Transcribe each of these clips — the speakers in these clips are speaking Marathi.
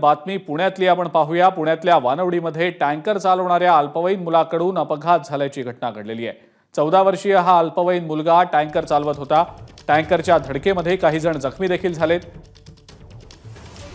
बातमी पुण्यातली आपण पाहूया. पुण्यातल्या वानवडीमध्ये टँकर चालवणाऱ्या अल्पवयीन मुलाकडून अपघात झाल्याची घटना घडलेली आहे. चौदा वर्षीय हा अल्पवयीन मुलगा टँकर चालवत होता. टँकरच्या धडकेमध्ये काही जण जखमी देखील झालेत.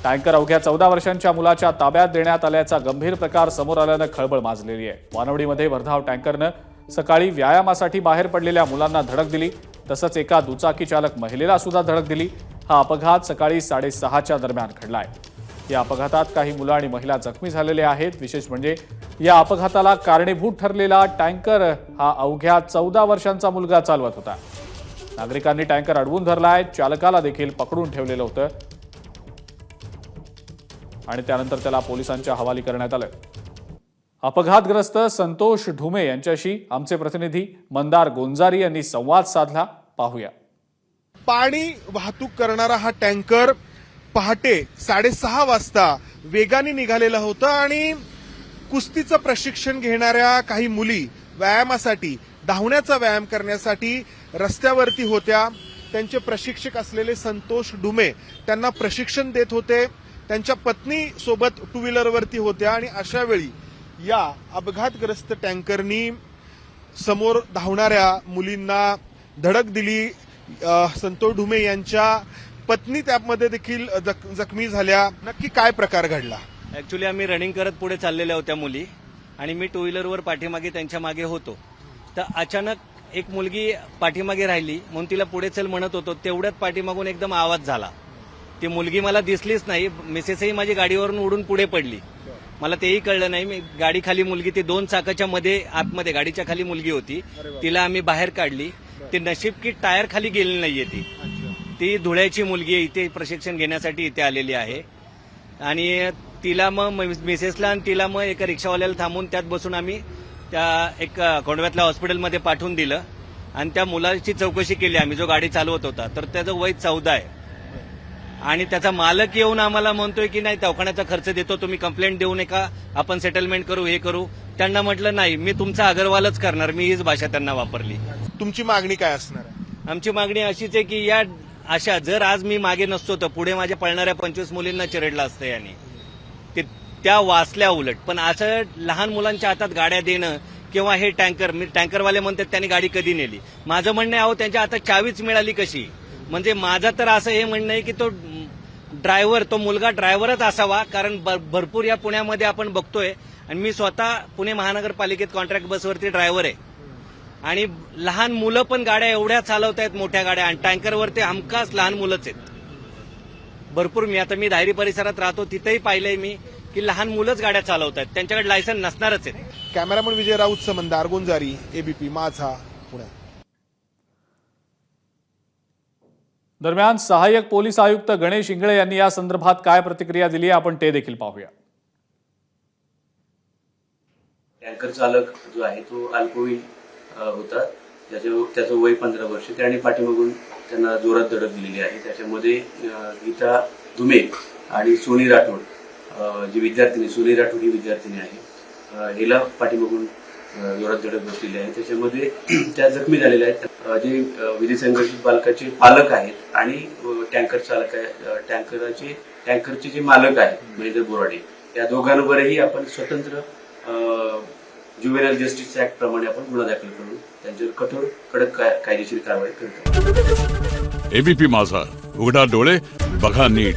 टँकर अवघ्या चौदा वर्षांच्या मुलाच्या ताब्यात देण्यात आल्याचा गंभीर प्रकार समोर आल्यानं खळबळ माजलेली आहे. वानवडीमध्ये वर्धाव टँकरनं सकाळी व्यायामासाठी बाहेर पडलेल्या मुलांना धडक दिली. तसंच एका दुचाकी चालक महिलेला सुद्धा धडक दिली. हा अपघात सकाळी साडेसहाच्या दरम्यान घडला आहे. या अपघातात काही मुलं आणि महिला जखमी झालेल्या आहेत. विशेष म्हणजे या अपघाताला कारणीभूत ठरलेला टँकर हा अवघ्या चौदा वर्षांचा मुलगा चालवत होता. नागरिकांनी टँकर अडवून धरलाय. चालकाला देखील पकडून ठेवलेलं होतं. आणि त्यानंतर त्याला पोलिसांच्या हवाली करण्यात आलं. अपघातग्रस्त संतोष ढुमे यांच्याशी आमचे प्रतिनिधी मंदार गोंजारी यांनी संवाद साधला. पाहूया. पाणी वाहतूक करणारा हा टँकर पहाटे साडेसहा वाजता वेगाने निघालेलं होतं आणि कुस्तीचं प्रशिक्षण घेणाऱ्या काही मुली व्यायामासाठी धावण्याचा व्यायाम करण्यासाठी रस्त्यावरती होत्या. त्यांचे प्रशिक्षक असलेले संतोष डुमे त्यांना प्रशिक्षण देत होते. त्यांच्या पत्नी सोबत टू व्हीलरवरती होत्या आणि अशा वेळी या अपघातग्रस्त टँकरनी समोर धावणाऱ्या मुलींना धडक दिली. संतोष ढुमे यांच्या पत्नी त्यामध्ये देखील जख- जखमी झाल्या. नक्की काय प्रकार घडला? ऍक्च्युली आम्ही रनिंग करत पुढे चाललेल्या होत्या मुली आणि मी टू व्हीलरवर पाठीमागे त्यांच्या मागे होतो. तर अचानक एक मुलगी पाठीमागे राहिली म्हणून तिला पुढे चल म्हणत होतो. तेवढ्यात पाठीमागून एकदम आवाज झाला. ती मुलगी मला दिसलीच नाही मिसेसही माझी गाडीवरून उडून पुढे पडली. मला तेही कळलं नाही मी गाडी खाली मुलगी ती दोन चाकाच्या मध्ये आतमध्ये गाडीच्या खाली मुलगी होती. तिला आम्ही बाहेर काढली. ती नशीब की टायर खाली गेली नाहीये ती. ती धुळ्याची मुलगी इथे प्रशिक्षण घेण्यासाठी इथे आलेली आहे. आणि तिला मग मिसेसला आणि तिला मग एका रिक्षावाल्याला थांबून त्यात बसून आम्ही त्या एक कोंडव्यातल्या हॉस्पिटलमध्ये पाठवून दिलं. आणि त्या मुलाची चौकशी केली आम्ही जो गाडी चालवत होता. तर त्याचं वय चौदा आहे. आणि त्याचा मालक येऊन आम्हाला म्हणतोय की नाही दवाखान्याचा खर्च देतो तुम्ही कंप्लेंट देऊ नका आपण सेटलमेंट करू हे करू. त्यांना म्हटलं नाही मी तुमचा अगरवालच करणार मी हीच भाषा त्यांना वापरली. तुमची मागणी काय असणार आमची मागणी अशीच आहे की या अशा जर आज मी मागे नसतो तर पुढे माझ्या पळणाऱ्या पंचवीस मुलींना चिरडलं असतं याने. ते त्या वाचल्या उलट. पण असं लहान मुलांच्या हातात गाड्या देणं किंवा हे टँकर मी टँकरवाले म्हणतात त्यांनी गाडी कधी नेली? माझं म्हणणं आहे अहो त्यांच्या आता चावीच मिळाली कशी? म्हणजे माझं तर असं हे म्हणणं आहे की तो ड्रायव्हर तो मुलगा ड्रायव्हरच असावा कारण भरपूर या पुण्यामध्ये आपण बघतोय. आणि मी स्वतः पुणे महानगरपालिकेत कॉन्ट्रॅक्ट बसवरती ड्रायव्हर आहे. आणि लहान मुलं पण गाड्या एवढ्या चालवत आहेत मोठ्या गाड्या. आणि टँकरवरती हमखास लहान मुलंच आहेत. भरपूर मी आता मी धायरी परिसरात राहतो तिथेही पाहिलंय मी की लहान मुलंच गाड्या चालवत आहेत त्यांच्याकडे लायसन नसणारच आहेत. Cameraman Vijay Raut Samandar Gonjari ABP Majha Pune. दरम्यान सहाय्यक पोलीस आयुक्त गणेश इंगळे यांनी या संदर्भात काय प्रतिक्रिया दिली आपण ते देखील पाहूया. टँकर चालक जो आहे तो अल्पवयीन होता त्याचं त्याचं वय पंधरा वर्ष. त्याने पाठीमागून त्यांना जोरात धडक दिलेली आहे. त्याच्यामध्ये गीता धुमे आणि सोनी राठोड जी विद्यार्थिनी सोनी राठोड ही विद्यार्थिनी आहे हिला पाठीमागून जोरात धडक बसलेली आहे. त्याच्यामध्ये त्या जखमी झालेल्या आहेत. जे विधी संघर्षित बालकाचे पालक आहेत आणि टँकर चालक आहे. टँकरचे टँकरचे जे मालक आहेत महेंद्र बोराडे या दोघांवरही आपण स्वतंत्र ज्युवेनल जस्टिस ऍक्ट प्रमाणे आपण गुन्हा दाखल करून त्यांच्यावर कठोर कडक काय- कायदेशीर कारवाई करतो एबीपी माझा. उघडा डोळे बघा नीट.